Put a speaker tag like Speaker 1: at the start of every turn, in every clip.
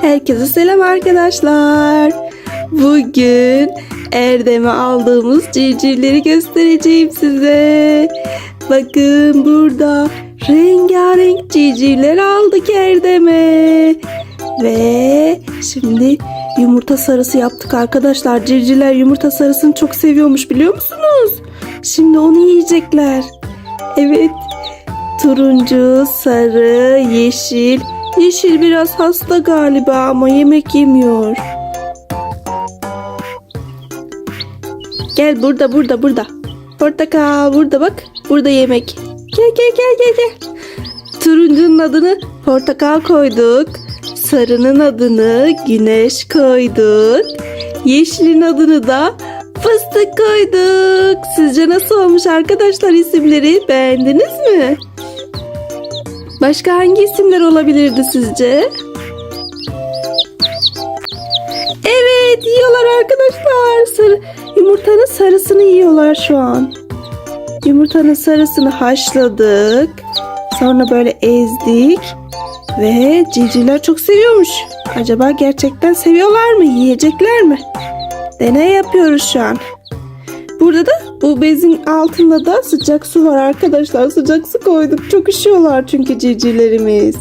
Speaker 1: Herkese selam arkadaşlar. Bugün Erdem'e aldığımız civcivleri göstereceğim size. Bakın burada rengarenk civcivler aldık Erdem'e. Ve şimdi yumurta sarısı yaptık arkadaşlar. Civcivler yumurta sarısını çok seviyormuş biliyor musunuz? Şimdi onu yiyecekler. Evet. Turuncu, sarı, yeşil. Yeşil biraz hasta galiba ama yemek yemiyor. Gel burada burada burada. Portakal burada bak. Burada yemek. Gel gel gel gel gel. Turuncunun adını portakal koyduk. Sarının adını güneş koyduk. Yeşilin adını da fıstık koyduk. Sizce nasıl olmuş arkadaşlar isimleri? Beğendiniz mi? Başka hangi isimler olabilirdi sizce? Evet yiyorlar arkadaşlar. Sarı, yumurtanın sarısını yiyorlar şu an. Yumurtanın sarısını haşladık. Sonra böyle ezdik. Ve civcivler çok seviyormuş. Acaba gerçekten seviyorlar mı? Yiyecekler mi? Deney yapıyoruz şu an. Burada da bu bezin altında da sıcak su var arkadaşlar. Sıcak su koyduk. Çok üşüyorlar çünkü civcivlerimiz.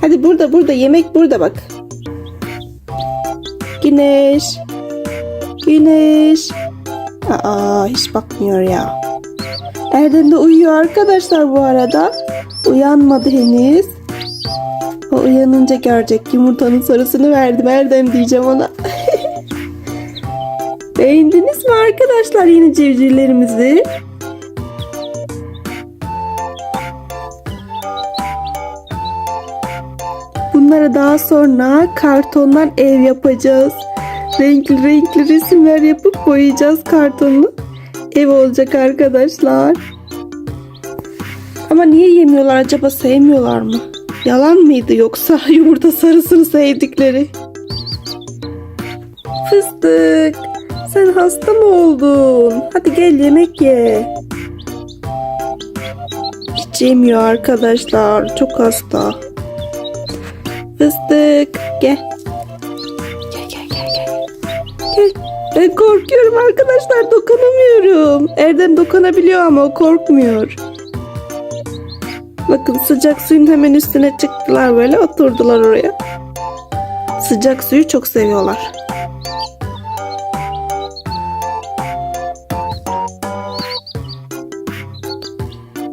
Speaker 1: Hadi burada burada yemek burada bak. Güneş. Güneş. Aa hiç bakmıyor ya. Erdem de uyuyor arkadaşlar bu arada. Uyanmadı henüz. O uyanınca görecek. Yumurtanın sarısını verdim Erdem diyeceğim ona. Beğendiniz mi arkadaşlar yeni civcivlerimizi? Bunlara daha sonra kartondan ev yapacağız. Renkli renkli resimler yapıp boyayacağız kartonu. Ev olacak arkadaşlar. Ama niye yemiyorlar acaba sevmiyorlar mı? Yalan mıydı yoksa yumurta sarısını sevdikleri? Fıstık. Sen hasta mı oldun? Hadi gel yemek ye. Hiç yemiyor arkadaşlar. Çok hasta. Fıstık. Gel. Gel gel gel gel. Gel. Ben korkuyorum arkadaşlar. Dokunamıyorum. Erdem dokunabiliyor ama o korkmuyor. Bakın sıcak suyun hemen üstüne çıktılar böyle oturdular oraya. Sıcak suyu çok seviyorlar.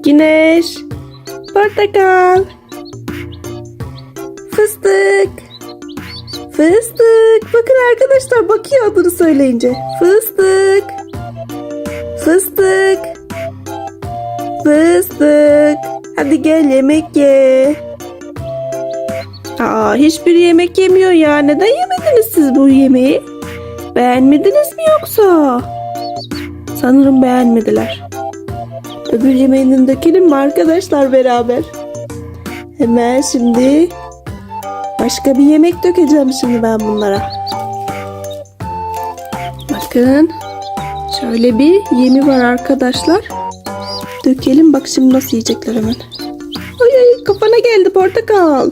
Speaker 1: Güneş, portakal, fıstık, fıstık. Bakın arkadaşlar bakıyor adını söyleyince. Fıstık, fıstık, fıstık. Hadi gel yemek ye. Aa, hiçbir yemek yemiyor ya. Neden yemediniz siz bu yemeği? Beğenmediniz mi yoksa? Sanırım beğenmediler. Öbür yemeğini dökelim mi arkadaşlar beraber? Hemen şimdi başka bir yemek dökeceğim şimdi ben bunlara. Bakın şöyle bir yemi var arkadaşlar. Dökelim bak şimdi nasıl yiyecekler hemen. Ay ay kafana geldi portakal.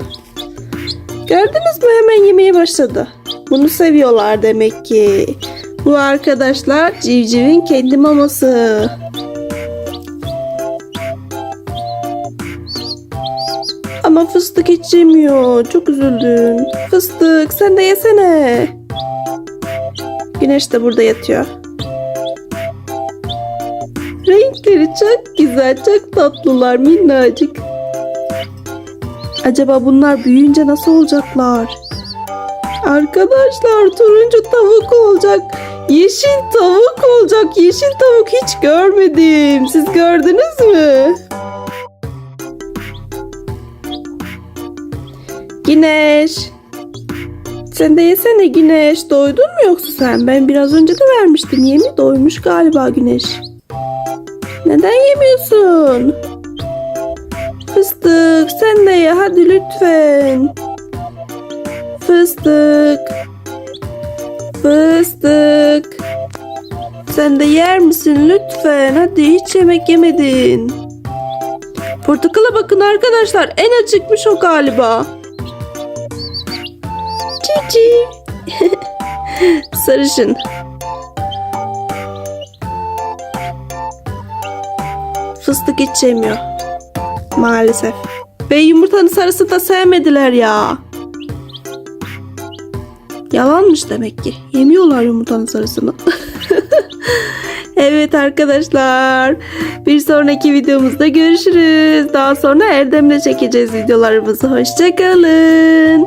Speaker 1: Gördünüz mü hemen yemeye başladı. Bunu seviyorlar demek ki. Bu arkadaşlar civcivin kendi maması. Fıstık hiç yemiyor. Çok üzüldüm. Fıstık sen de yesene. Güneş de burada yatıyor. Renkleri çok güzel, çok tatlılar, minnacık. Acaba bunlar büyüyünce nasıl olacaklar? Arkadaşlar turuncu tavuk olacak. Yeşil tavuk olacak. Yeşil tavuk hiç görmedim. Siz gördünüz mü? Güneş. Sen de yesene Güneş. Doydun mu yoksa sen? Ben biraz önce de vermiştim. Yemi doymuş galiba Güneş. Neden yemiyorsun? Fıstık sen de ye hadi lütfen. Fıstık. Fıstık. Sen de yer misin lütfen? Hadi hiç yemek yemedin. Portakala bakın arkadaşlar. En acıkmış o galiba. Cici. Sarışın. Fıstık hiç yemiyor. Maalesef. Ve yumurtanın sarısını da sevmediler ya. Yalanmış demek ki. Yemiyorlar yumurtanın sarısını. evet arkadaşlar. Bir sonraki videomuzda görüşürüz. Daha sonra Erdem'le çekeceğiz videolarımızı. Hoşçakalın.